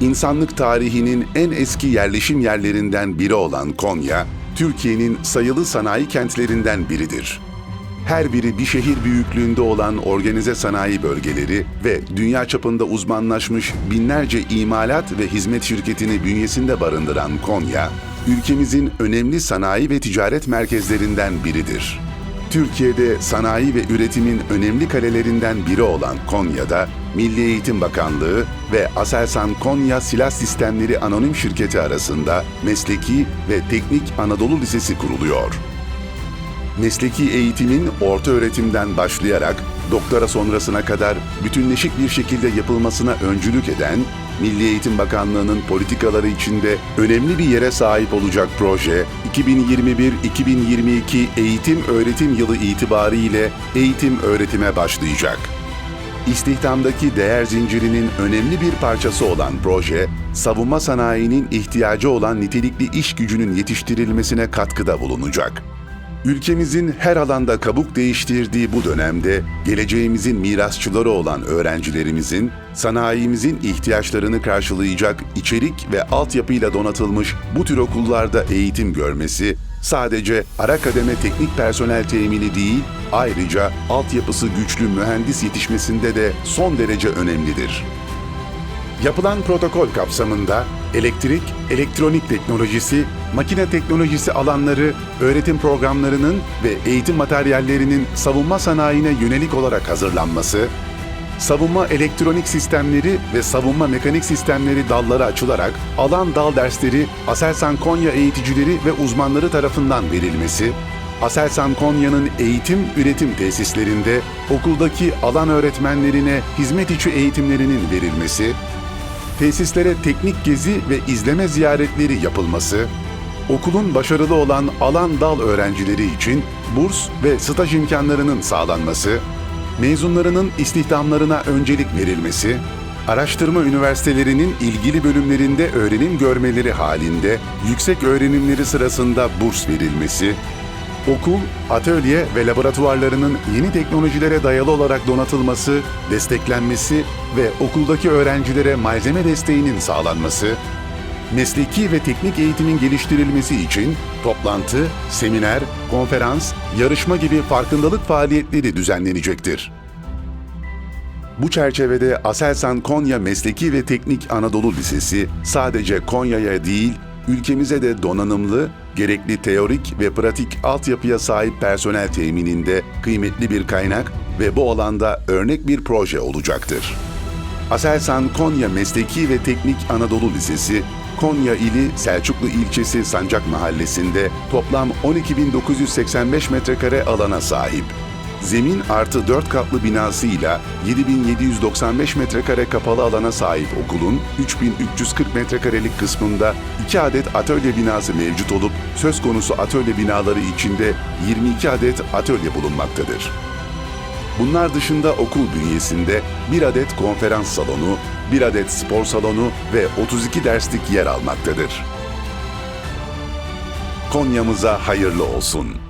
İnsanlık tarihinin en eski yerleşim yerlerinden biri olan Konya, Türkiye'nin sayılı sanayi kentlerinden biridir. Her biri bir şehir büyüklüğünde olan organize sanayi bölgeleri ve dünya çapında uzmanlaşmış binlerce imalat ve hizmet şirketini bünyesinde barındıran Konya, ülkemizin önemli sanayi ve ticaret merkezlerinden biridir. Türkiye'de sanayi ve üretimin önemli kalelerinden biri olan Konya'da Milli Eğitim Bakanlığı ve Aselsan Konya Silah Sistemleri Anonim Şirketi arasında Mesleki ve Teknik Anadolu Lisesi kuruluyor. Mesleki eğitimin orta öğretimden başlayarak doktora sonrasına kadar bütünleşik bir şekilde yapılmasına öncülük eden, Milli Eğitim Bakanlığı'nın politikaları içinde önemli bir yere sahip olacak proje, 2021-2022 eğitim öğretim yılı itibariyle eğitim öğretime başlayacak. İstihdamdaki değer zincirinin önemli bir parçası olan proje, savunma sanayinin ihtiyacı olan nitelikli iş gücünün yetiştirilmesine katkıda bulunacak. Ülkemizin her alanda kabuk değiştirdiği bu dönemde geleceğimizin mirasçıları olan öğrencilerimizin sanayimizin ihtiyaçlarını karşılayacak içerik ve altyapıyla donatılmış bu tür okullarda eğitim görmesi sadece ara kademe teknik personel temini değil, ayrıca altyapısı güçlü mühendis yetişmesinde de son derece önemlidir. Yapılan protokol kapsamında elektrik, elektronik teknolojisi, makine teknolojisi alanları, öğretim programlarının ve eğitim materyallerinin savunma sanayine yönelik olarak hazırlanması, savunma elektronik sistemleri ve savunma mekanik sistemleri dalları açılarak alan dal dersleri Aselsan Konya eğiticileri ve uzmanları tarafından verilmesi, Aselsan Konya'nın eğitim üretim tesislerinde okuldaki alan öğretmenlerine hizmet içi eğitimlerinin verilmesi, tesislere teknik gezi ve izleme ziyaretleri yapılması, okulun başarılı olan alan dal öğrencileri için burs ve staj imkanlarının sağlanması, mezunlarının istihdamlarına öncelik verilmesi, araştırma üniversitelerinin ilgili bölümlerinde öğrenim görmeleri halinde yüksek öğrenimleri sırasında burs verilmesi, Okul, atölye ve laboratuvarlarının yeni teknolojilere dayalı olarak donatılması, desteklenmesi ve okuldaki öğrencilere malzeme desteğinin sağlanması, mesleki ve teknik eğitimin geliştirilmesi için toplantı, seminer, konferans, yarışma gibi farkındalık faaliyetleri düzenlenecektir. Bu çerçevede Aselsan Konya Mesleki ve Teknik Anadolu Lisesi sadece Konya'ya değil, ülkemize de donanımlı, gerekli teorik ve pratik altyapıya sahip personel temininde kıymetli bir kaynak ve bu alanda örnek bir proje olacaktır. Aselsan Konya Mesleki ve Teknik Anadolu Lisesi, Konya ili Selçuklu ilçesi Sancak Mahallesi'nde toplam 12.985 metrekare alana sahip. Zemin artı 4 katlı binasıyla 7795 metrekare kapalı alana sahip okulun 3340 metrekarelik kısmında 2 adet atölye binası mevcut olup söz konusu atölye binaları içinde 22 adet atölye bulunmaktadır. Bunlar dışında okul bünyesinde bir adet konferans salonu, bir adet spor salonu ve 32 derslik yer almaktadır. Konya'mıza hayırlı olsun.